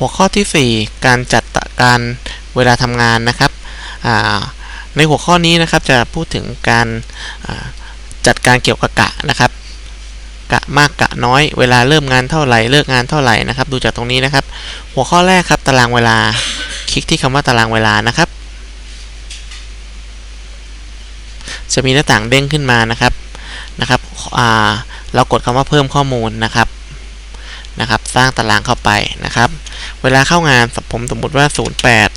หัวข้อที่ 4 การจัดการเวลาทำงานนะครับในหัวข้อนี้นะครับจะพูดถึงการจัดการเกี่ยวกับกะนะครับกะมากกะน้อยเวลาเริ่มงานเท่าไหร่เลิกงานเท่าไหร่นะครับ ดูจากตรงนี้นะครับ หัวข้อแรกครับตารางเวลาคลิกที่คำว่าตารางเวลานะครับ จะมีหน้าต่างเด้งขึ้นมานะครับนะครับเรากดคำว่าเพิ่มข้อมูลนะครับนะครับ สร้างตารางเข้าไปนะครับ เวลาเข้างานผมสมมติว่า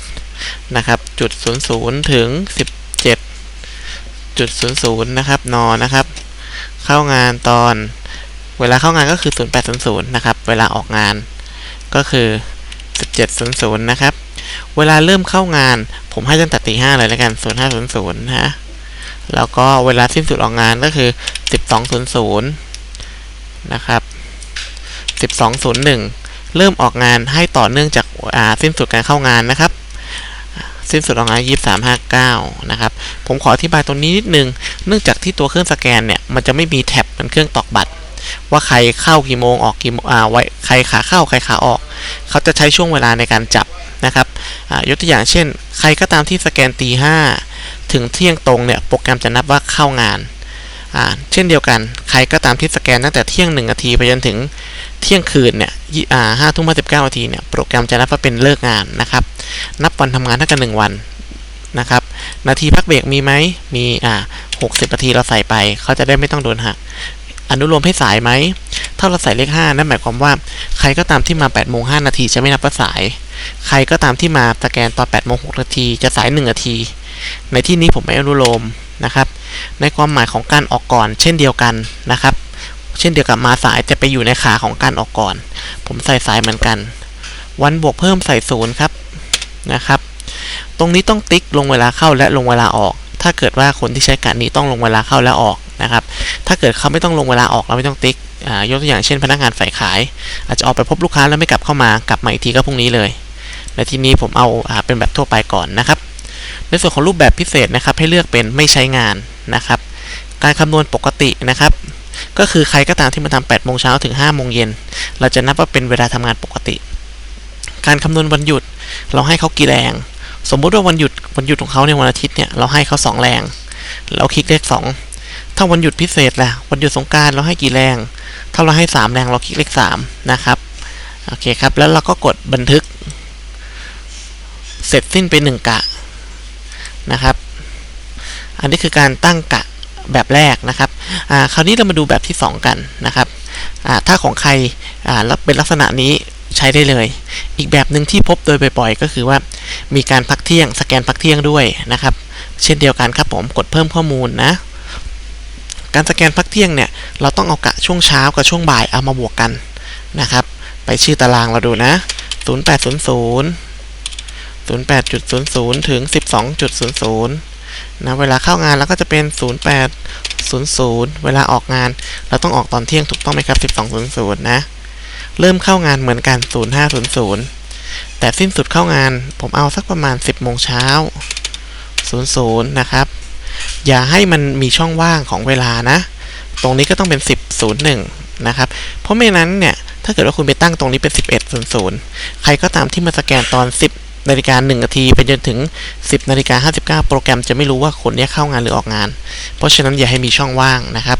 08 นะครับ จุด 00 ถึง 17 จุด 00 นะครับ นอนะครับ เข้างานตอน เวลาเข้างานก็คือ 0800 นะครับ เวลาออกงานก็คือ 1700 นะครับ เวลาเริ่มเข้างาน ผมให้ตั้งแต่ตีห้าเลยแล้วกัน 0500 นะ แล้วก็เวลาสิ้นสุดออกงานก็คือ 1200 นะครับ 1201 เริ่มออกงานให้ต่อเนื่องจากสิ้นสุดการเข้างานนะครับ สิ้นสุดออกงาน2359 นะครับ ผมขออธิบายตรงนี้นิดนึง เนื่องจากที่ตัวเครื่องสแกนเนี่ย มันจะไม่มีแท็บเป็นเครื่องตอกบัตร ว่าใครเข้ากี่โมงออกกี่โมงอ่าไว้ใครขาเข้าใครขาออก เขาจะใช้ช่วงเวลาในการจับนะครับยกตัวอย่างเช่น ใครก็ตามที่สแกนตีห้าถึงเที่ยงตรงเนี่ยโปรแกรมจะนับว่าเข้างาน เช่นเดียวกัน ใครก็ตามที่สแกนตั้งแต่เที่ยงหนึ่งนาทีไปจนถึง เที่ยงคืนเนี่ยห้าทุ่มห้าสิบเก้านาทีเนี่ยโปรแกรมจะนับว่าเป็นเลิกงานนะครับ นับวันทำงานเท่ากันหนึ่งวันนะครับ นาทีพักเบรกมีไหมมีอ่าหกสิบนาทีเราใส่ไปเขาจะได้ไม่ต้องโดนหักอนุโลมให้สายไหมถ้าเราใส่เลข5นั่นหมายความว่าใครก็ตามที่มา8โมง5นาทีจะไม่นับว่าสาย ใครก็ตามที่มาสแกนตอน8โมง6นาทีจะสาย 1 นาที ในที่นี้ผมไม่อนุโลมนะครับ ในความหมายของการออกก่อนเช่นเดียวกันนะครับ เช่นเดียวกับมาสายจะไปอยู่ในขาของการออกก่อน ผมใส่สายเหมือนกัน วันบวกเพิ่มใส่ศูนย์ครับนะครับ ตรงนี้ต้องติ๊กลงเวลาเข้าและลงเวลาออก ถ้าเกิดว่าคนที่ใช้การนี้ต้องลงเวลาเข้าและออกนะครับ ถ้าเกิดเขาไม่ต้องลงเวลาออกเราไม่ต้องติ๊กยกตัวอย่างเช่นพนักงานฝ่ายขาย อาจจะออกไปพบลูกค้าแล้วไม่กลับเข้ามากลับมาอีกทีก็พรุ่งนี้เลยในที่นี้ผมเอาเป็นแบบทั่วไปก่อนนะครับ ในส่วนของรูปแบบพิเศษนะครับให้เลือกเป็นไม่ใช้งานนะครับ การคำนวณปกตินะครับ ก็คือใครก็ตามที่มาทำ8โมงเช้าถึง5โมงเย็น เราจะนับว่าเป็นเวลาทำงานปกติ การคำนวณวันหยุดเราให้เขากี่แรง สมมุติว่าวันหยุดวันหยุดของเขาในวันอาทิตย์เนี่ยเราให้เขา2 แรง เราคลิกเลข 2 ถ้าวันหยุดพิเศษล่ะวันหยุดสงการเราให้กี่แรง ถ้าเราให้ 3 แรงเราคลิกเลข3นะครับโอเคครับแล้วเราก็กดบันทึก เสร็จสิ้นไป1กะนะครับ อันนี้คือการตั้งกะแบบแรกนะครับ คราวนี้เรามาดูแบบที่ 2 กันนะครับถ้าของใครเป็นลักษณะนี้ใช้ได้เลย อีกแบบหนึ่งที่พบโดยบ่อยๆ ก็คือว่ามีการพักเที่ยง สแกนพักเที่ยงด้วยนะครับ เช่นเดียวกันครับผมกดเพิ่มข้อมูลนะ การสแกนพักเที่ยงเนี่ยเราต้องเอากะช่วงเช้ากับช่วงบ่ายเอามาบวกกันนะครับ ไปชื่อตารางเราดูนะ 0800 08.00 ถึง 12.00 นะเวลาเข้างานเราก็จะเป็น 0800 เวลาออกงาน เราต้องออกตอนเที่ยงถูกต้องไหมครับ 1200 นะ เริ่มเข้างานเหมือนกัน 0500 แต่สิ้นสุดเข้างานผมเอาสักประมาณ 10โมงเช้า00 นะครับ อย่าให้มันมีช่องว่างของเวลานะ ตรงนี้ก็ต้องเป็น 10.01 นะครับ เพราะไม่นั้นเนี่ยถ้าเกิดว่าคุณไปตั้งตรงนี้เป็น 11.00 ใครก็ตามที่มาสแกนตอน 10 นาฬิกา1นาทีไปจนถึง 10นาฬิกา59 โปรแกรมจะไม่รู้ว่าคนนี้เข้างานหรือออกงาน เพราะฉะนั้นอย่าให้มีช่องว่างนะครับ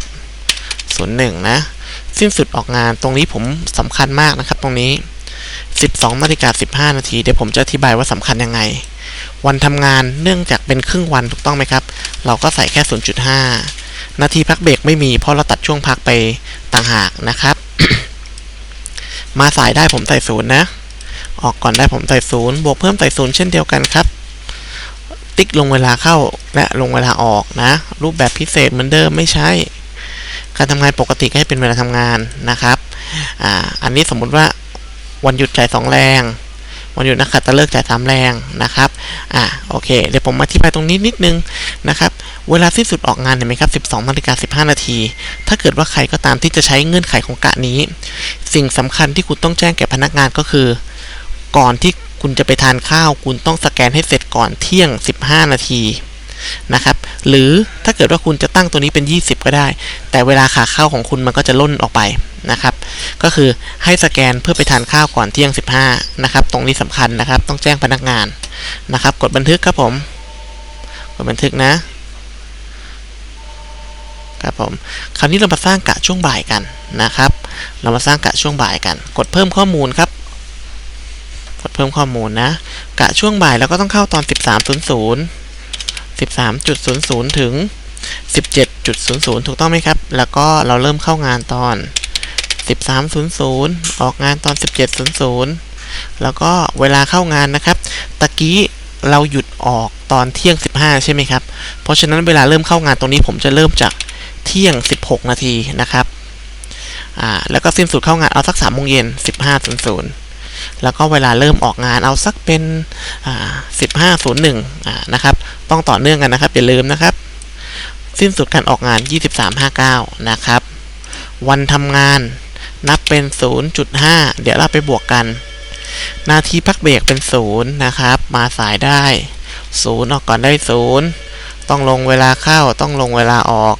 ส่วนหนึ่งนะสิ้นสุดออกงานตรงนี้ผมสำคัญมากนะครับ ตรงนี้ 12นาฬิกา15 นาทีเดี๋ยวผมจะอธิบายว่าสำคัญยังไง วันทำงานเนื่องจากเป็นครึ่งวันถูกต้องไหมครับ เราก็ใส่แค่ 0.5 นาทีพักเบรกไม่มีเพราะเราตัดช่วงพักไปต่างหากนะครับ มาสายได้ผมใส่ศูนย์นะ ออกก่อนได้ผมใส่ศูนย์บวกเพิ่มใส่ศูนย์เช่นเดียวกันครับ ติ๊กลงเวลาเข้าและลงเวลาออกนะ รูปแบบพิเศษเหมือนเดิมไม่ใช่ การทำงานปกติก็ให้เป็นเวลาทำงานนะครับอ่าอันนี้สมมุติว่าวันหยุดจ่ายสองแรง วันหยุดนักขัตฤกษ์จ่ายสามแรงนะครับอ่าโอเค เดี๋ยวผมมาอธิบายตรงนี้นิดนึงนะครับเวลาสิ้นสุดออกงานเห็นไหมครับ 12นาฬิกา15 นาที ถ้าเกิดว่าใครก็ตามที่จะใช้เงื่อนไขของกะนี้ สิ่งสำคัญที่คุณต้องแจ้งแก่พนักงานก็คือ ก่อนที่คุณจะไปทานข้าว คุณต้องสแกนให้เสร็จก่อนเที่ยง 15 นาทีนะครับหรือถ้าเกิดว่าคุณจะตั้งตัวนี้เป็น 20 ก็ได้ แต่เวลาขาเข้าของคุณมันก็จะล่นออกไปนะครับก็คือให้สแกนเพื่อไปทานข้าวก่อนเที่ยง 15นะครับตรงนี้สำคัญนะครับต้องแจ้งพนักงานนะครับกดบันทึกครับผมกดบันทึกนะครับผมคราวนี้เรามาสร้างกะช่วงบ่ายกันนะครับ เรามาสร้างกะช่วงบ่ายกัน กดเพิ่มข้อมูลครับ ดเพิ่มข้อมูลนะ กะช่วงบ่ายเราก็ต้องเข้าตอน 13.00 13.00 ถึง 17.00 ถูกต้องไหมครับ แล้วก็เราเริ่มเข้างานตอน 13.00 ออกงานตอน 17.00 แล้วก็เวลาเข้างานนะครับ ตะกี้เราหยุดออกตอนเที่ยง 15 ใช่ไหมครับ เพราะฉะนั้นเวลาเริ่มเข้างานตรงนี้ผมจะเริ่มจากเที่ยง 16 นาทีนะครับ อ่า แล้วก็สิ้นสุดเข้างานเอาสัก3โมงเย็น15.00 แล้วก็เวลาเริ่มออกงานเอาสักเป็นอ่า15.01อ่านะครับ ต้องต่อเนื่องกันนะครับอย่าลืมนะครับ สิ้นสุดการออกงาน 23.59 นะครับ วันทำงานนับเป็น 0.5 เดี๋ยวเราไปบวกกัน นาทีพักเบรกเป็น 0 นะครับ มาสายได้ 0 ออกก่อนได้ 0 ต้องลงเวลาเข้าต้องลงเวลาออก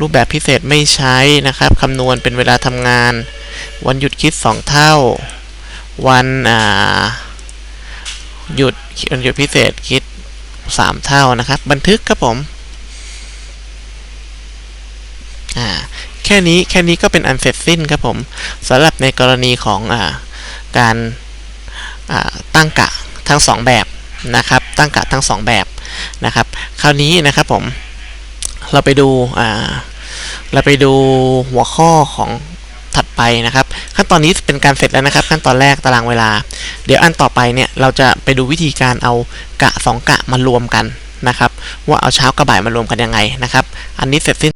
รูปแบบพิเศษไม่ใช้นะครับคำนวณเป็นเวลาทำงาน วันหยุดคิด 2 เท่า วันอ่าหยุดวันหยุดพิเศษคิด 3 เท่านะครับ บันทึกครับผมอ่าแค่นี้แค่นี้ก็เป็นอันเสร็จสิ้นครับผมสำหรับในกรณีของอ่าการอ่าตั้งกะทั้งสองแบบนะครับ ตั้งกะทั้งสองแบบนะครับ คราวนี้นะครับผมเราไปดูอ่าเราไปดูหัวข้อของ ไปนะครับ ขั้นตอนนี้เป็นการเสร็จแล้วนะครับ ขั้นตอนแรกตารางเวลา เดี๋ยวอันต่อไปเนี่ยเราจะไปดูวิธีการเอากะสองกะมารวมกันนะครับ ว่าเอาเช้ากับบ่ายมารวมกันยังไงนะครับ อันนี้เสร็จสิ้น